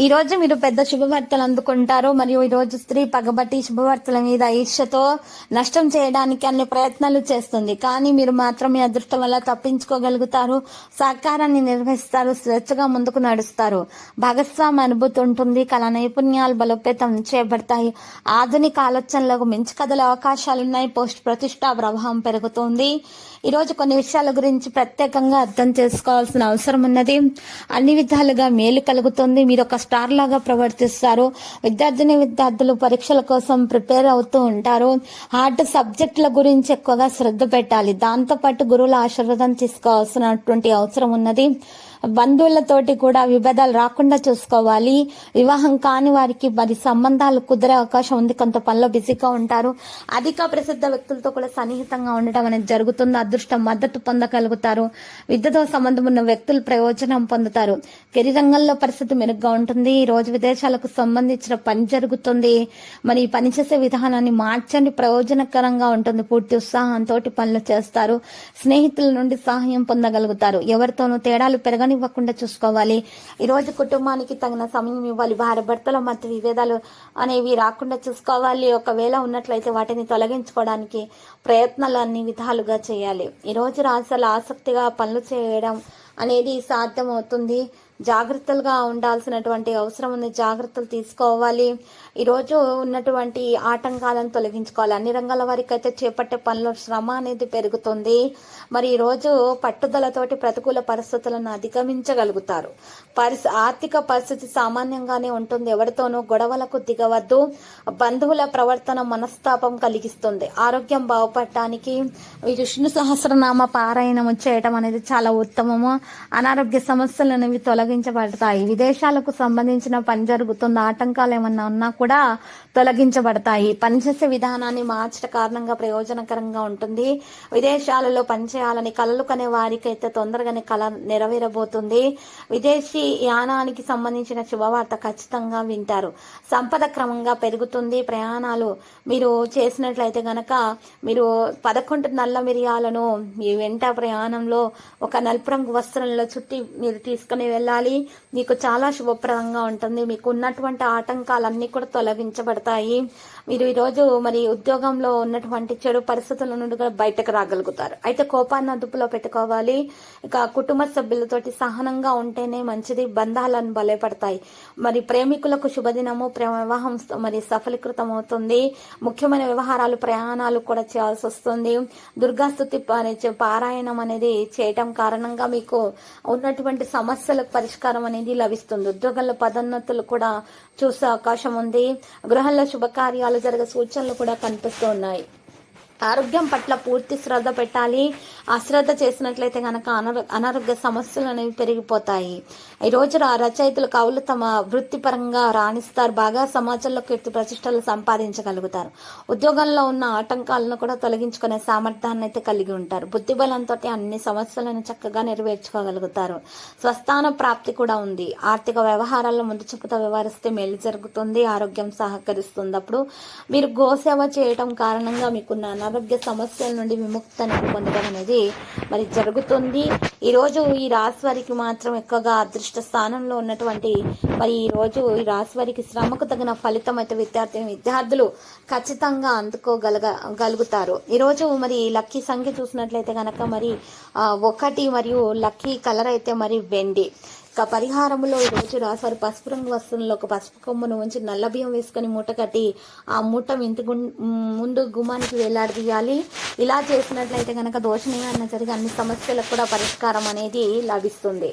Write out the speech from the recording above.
ఈ రోజు మీరు పెద్ద శుభవార్తలు అందుకుంటారు. మరియు ఈ రోజు స్త్రీ పగబట్టి శుభవార్తల మీద ఈర్ష్యతో నష్టం చేయడానికి అన్ని ప్రయత్నాలు చేస్తుంది. కానీ మీరు మాత్రం మీ అదృష్టం వల్ల తప్పించుకోగలుగుతారు. సహకారాన్ని నిర్వహిస్తారు. స్వేచ్ఛగా ముందుకు నడుస్తారు. భాగస్వామి అనుభూతి ఉంటుంది. కళా నైపుణ్యాలు బలోపేతం చేయబడతాయి. ఆధునిక ఆలోచనలకు మించి కథల అవకాశాలున్నాయి పోస్ట్ ప్రతిష్ట ప్రభావం పెరుగుతుంది. ఈ రోజు కొన్ని విషయాల గురించి ప్రత్యేకంగా అర్థం చేసుకోవాల్సిన అవసరం ఉన్నది. అన్ని విధాలుగా మేలు కలుగుతుంది. మీరు ఒక స్టార్ లాగా ప్రవర్తిస్తారు. విద్యార్థిని విద్యార్థులు పరీక్షల కోసం ప్రిపేర్ అవుతూ ఉంటారు. హార్డ్ సబ్జెక్టుల గురించి ఎక్కువగా శ్రద్ధ పెట్టాలి. దాంతో పాటు గురువుల ఆశీర్వాదం తీసుకోవాల్సినటువంటి అవసరం ఉన్నది. బంధువులతోటి కూడా విభేదాలు రాకుండా చూసుకోవాలి. వివాహం కాని వారికి మరి సంబంధాలు కుదిరే అవకాశం ఉంది. కొంత పనిలో బిజీగా ఉంటారు. అధిక ప్రసిద్ధ వ్యక్తులతో కూడా సన్నిహితంగా ఉండటం అనేది జరుగుతుంది. అదృష్టం మద్దతు పొందగలుగుతారు. విద్యతో సంబంధం ఉన్న వ్యక్తులు ప్రయోజనం పొందుతారు. కెరీ రంగంలో పరిస్థితి మెరుగ్గా ఉంటుంది. ఈ రోజు విదేశాలకు సంబంధించిన పని జరుగుతుంది. మరి పనిచేసే పని చేసే విధానాన్ని మార్చండి. ప్రయోజనకరంగా ఉంటుంది. పూర్తి ఉత్సాహంతో పనులు చేస్తారు. స్నేహితుల నుండి సహాయం పొందగలుగుతారు. ఎవరితోనూ తేడాలు ఇవ్వకుండా చూసుకోవాలి. ఈరోజు కుటుంబానికి తగిన సమయం ఇవ్వాలి. భార్య భర్తల మధ్య విభేదాలు అనేవి రాకుండా చూసుకోవాలి. ఒకవేళ ఉన్నట్లయితే వాటిని తొలగించుకోవడానికి ప్రయత్నాలు అన్ని విధాలుగా చేయాలి. ఈరోజు రోజు ఆసక్తిగా పనులు చేయడం అనేది సాధ్యమవుతుంది. జాగ్రత్తలుగా ఉండాల్సినటువంటి అవసరం ఉంది. జాగ్రత్తలు తీసుకోవాలి. ఈరోజు ఉన్నటువంటి ఆటంకాలను తొలగించుకోవాలి. అన్ని రంగాల వారికి అయితే చేపట్టే పనుల శ్రమ అనేది పెరుగుతుంది. మరి ఈరోజు పట్టుదలతోటి ప్రతికూల పరిస్థితులను అధిగమించగలుగుతారు. పరిస్థి ఆర్థిక పరిస్థితి సామాన్యంగానే ఉంటుంది. ఎవరితోనూ గొడవలకు దిగవద్దు. బంధువుల ప్రవర్తన మనస్తాపం కలిగిస్తుంది. ఆరోగ్యం బాగుపడటానికి ఈ విష్ణు సహస్రనామ పారాయణం చేయటం అనేది చాలా ఉత్తమము. అనారోగ్య సమస్యలు అనేవి తొలగించబడతాయి విదేశాలకు సంబంధించిన పని జరుగుతున్న ఆటంకాలు ఏమన్నా ఉన్నా కూడా తొలగించబడతాయి. పనిచేసే విధానాన్ని మార్చడం కారణంగా ప్రయోజనకరంగా ఉంటుంది. విదేశాలలో పనిచేయాలని కలలు కనే వారికైతే తొందరగానే కళ నెరవేరబోతుంది. విదేశీ యానానికి సంబంధించిన శుభవార్త ఖచ్చితంగా వింటారు. సంపద క్రమంగా పెరుగుతుంది. ప్రయాణాలు మీరు చేసినట్లయితే గనక మీరు పదకొండు నల్ల మిరియాలను మీ వెంట ప్రయాణంలో ఒక నలుపు రంగు వస్త్రంలో చుట్టి మీరు తీసుకుని వెళ్ళాలి. మీకు చాలా శుభప్రదంగా ఉంటుంది. మీకు ఉన్నటువంటి ఆటంకాలన్నీ కూడా తొలగించబడతాయి. మీరు ఈరోజు మరి ఉద్యోగంలో ఉన్నటువంటి చెడు పరిస్థితుల నుండి కూడా బయటకు రాగలుగుతారు. అయితే కోపాన్ని అదుపులో పెట్టుకోవాలి. ఇక కుటుంబ సభ్యులతోటి సహనంగా ఉంటేనే మంచిది. బంధాలను బలపడతాయి. మరి ప్రేమికులకు శుభదినము ప్రేమ వివాహం మరి సఫలీకృతం అవుతుంది ముఖ్యమైన వ్యవహారాలు ప్రయాణాలు కూడా చేయాల్సి వస్తుంది. దుర్గాస్తుతి పారాయణం అనేది చేయటం కారణంగా మీకు ఉన్నటువంటి సమస్యలకు పరిష్కారం అనేది లభిస్తుంది. ఉద్యోగంలో పదోన్నతులు కూడా చూసే అవకాశం ఉంది. గృహంలో శుభకార్యాలు జరిగే సూచనలు కూడా కనిపిస్తూ ఉన్నాయి. ఆరోగ్యం పట్ల పూర్తి శ్రద్ధ పెట్టాలి. అశ్రద్ధ చేసినట్లయితే కనుక అనారోగ్య సమస్యలు అనేవి పెరిగిపోతాయి. ఈ రోజు రచయితలు కవులు తమ వృత్తిపరంగా రాణిస్తారు. బాగా సమాజంలో కీర్తి ప్రతిష్టలు సంపాదించగలుగుతారు. ఉద్యోగంలో ఉన్న ఆటంకాలను కూడా తొలగించుకునే సామర్థ్యాన్ని అయితే కలిగి ఉంటారు. బుద్ధిబలంతో అన్ని సమస్యలను చక్కగా నెరవేర్చుకోగలుగుతారు. స్వస్థాన ప్రాప్తి కూడా ఉంది. ఆర్థిక వ్యవహారాల్లో ముందు చూపుతో వ్యవహరిస్తే మేలు జరుగుతుంది. ఆరోగ్యం సహకరిస్తుంది. అప్పుడు మీరు గోసేవ చేయటం కారణంగా మీకున్న అనారోగ్య సమస్యల నుండి విముక్తిని పొందడం అనేది మరి జరుగుతుంది. ఈరోజు ఈ రాశి వారికి మాత్రం ఎక్కువగా అదృష్ట స్థానంలో ఉన్నటువంటి మరి ఈ రోజు ఈ రాశి వారికి శ్రమకు తగిన ఫలితం అయితే విద్యార్థి విద్యార్థులు ఖచ్చితంగా అందుకోగలగ గలుగుతారు. ఈరోజు మరి లక్కీ సంఖ్య చూసినట్లయితే కనుక మరి ఒకటి మరియు లక్కీ కలర్ అయితే మరి వెండి. ఇక పరిహారంలో రోజు రాశారు. పసుపు రంగు వస్త్రంలో ఒక పసుపు కొమ్మను ఉంచి నల్ల బియ్యం వేసుకొని మూట కట్టి ఆ మూట ఇంటి ముందు గుమ్మానికి వేలాడదీయాలి. ఇలా చేసినట్లయితే కనుక దోషణీయాన్న జరిగే అన్ని సమస్యలకు కూడా పరిష్కారం అనేది లభిస్తుంది.